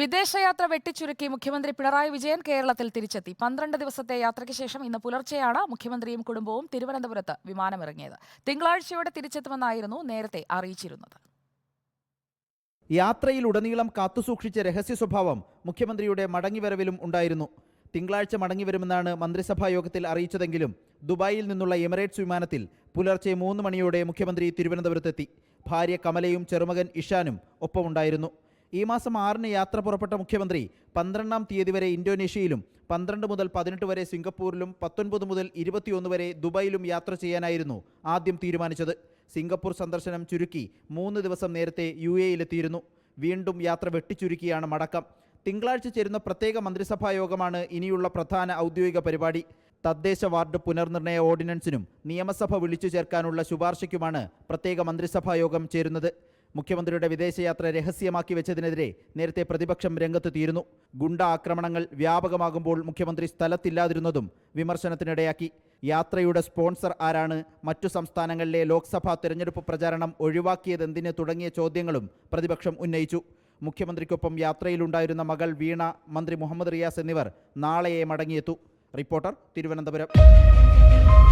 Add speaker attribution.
Speaker 1: വിദേശയാത്ര വെട്ടിച്ചുരുക്കി മുഖ്യമന്ത്രി പിണറായി വിജയൻ കേരളത്തിൽ തിരിച്ചെത്തി പന്ത്രണ്ട് ദിവസത്തെ യാത്രയ്ക്ക് ശേഷം ഇന്ന് പുലർച്ചെയാണ് മുഖ്യമന്ത്രിയും കുടുംബവും തിരുവനന്തപുരത്ത് വിമാനമിറങ്ങിയത് തിങ്കളാഴ്ചയോടെ തിരിച്ചെത്തുമെന്നായിരുന്നു നേരത്തെ അറിയിച്ചിരുന്നത്
Speaker 2: യാത്രയിലുടനീളം കാത്തുസൂക്ഷിച്ച രഹസ്യ സ്വഭാവം മുഖ്യമന്ത്രിയുടെ മടങ്ങിവരവിലും ഉണ്ടായിരുന്നു തിങ്കളാഴ്ച മടങ്ങിവരുമെന്നാണ് മന്ത്രിസഭാ യോഗത്തിൽ അറിയിച്ചതെങ്കിലും ദുബായിൽ നിന്നുള്ള എമിറേറ്റ്സ് വിമാനത്തിൽ പുലർച്ചെ മൂന്ന് മണിയോടെ മുഖ്യമന്ത്രി തിരുവനന്തപുരത്തെത്തി ഭാര്യ കമലയും ചെറുമകൻ ഇഷാനും ഒപ്പമുണ്ടായിരുന്നു ഈ മാസം ആറിന് യാത്ര പുറപ്പെട്ട മുഖ്യമന്ത്രി പന്ത്രണ്ടാം തീയതി വരെ ഇന്തോനേഷ്യയിലും പന്ത്രണ്ട് മുതൽ പതിനെട്ട് വരെ സിംഗപ്പൂരിലും പത്തൊൻപത് മുതൽ ഇരുപത്തിയൊന്ന് വരെ ദുബായിലും യാത്ര ചെയ്യാനായിരുന്നു ആദ്യം തീരുമാനിച്ചത് സിംഗപ്പൂർ സന്ദർശനം ചുരുക്കി മൂന്ന് ദിവസം നേരത്തെ യു എയിലെത്തിയിരുന്നു വീണ്ടും യാത്ര വെട്ടിച്ചുരുക്കിയാണ് മടക്കം തിങ്കളാഴ്ച ചേരുന്ന പ്രത്യേക മന്ത്രിസഭാ യോഗമാണ് ഇനിയുള്ള പ്രധാന ഔദ്യോഗിക പരിപാടി തദ്ദേശ വാർഡ് പുനർനിർണയ ഓർഡിനൻസിനും നിയമസഭ വിളിച്ചു ചേർക്കാനുള്ള ശുപാർശയ്ക്കുമാണ് പ്രത്യേക മന്ത്രിസഭാ യോഗം ചേരുന്നത് മുഖ്യമന്ത്രിയുടെ വിദേശയാത്ര രഹസ്യമാക്കി വെച്ചതിനെതിരെ നേരത്തെ പ്രതിപക്ഷം രംഗത്തെത്തിയിരുന്നു ഗുണ്ട ആക്രമണങ്ങൾ വ്യാപകമാകുമ്പോൾ മുഖ്യമന്ത്രി സ്ഥലത്തില്ലാതിരുന്നതും വിമർശനത്തിനിടയാക്കി യാത്രയുടെ സ്പോൺസർ ആരാണ് മറ്റു സംസ്ഥാനങ്ങളിലെ ലോക്സഭാ തെരഞ്ഞെടുപ്പ് പ്രചാരണം ഒഴിവാക്കിയതെന്തിന് തുടങ്ങിയ ചോദ്യങ്ങളും പ്രതിപക്ഷം ഉന്നയിച്ചു മുഖ്യമന്ത്രിക്കൊപ്പം യാത്രയിലുണ്ടായിരുന്ന മകൾ വീണ മന്ത്രി മുഹമ്മദ് റിയാസ് എന്നിവർ നാളെയെ മടങ്ങിയെത്തു റിപ്പോർട്ടർ തിരുവനന്തപുരം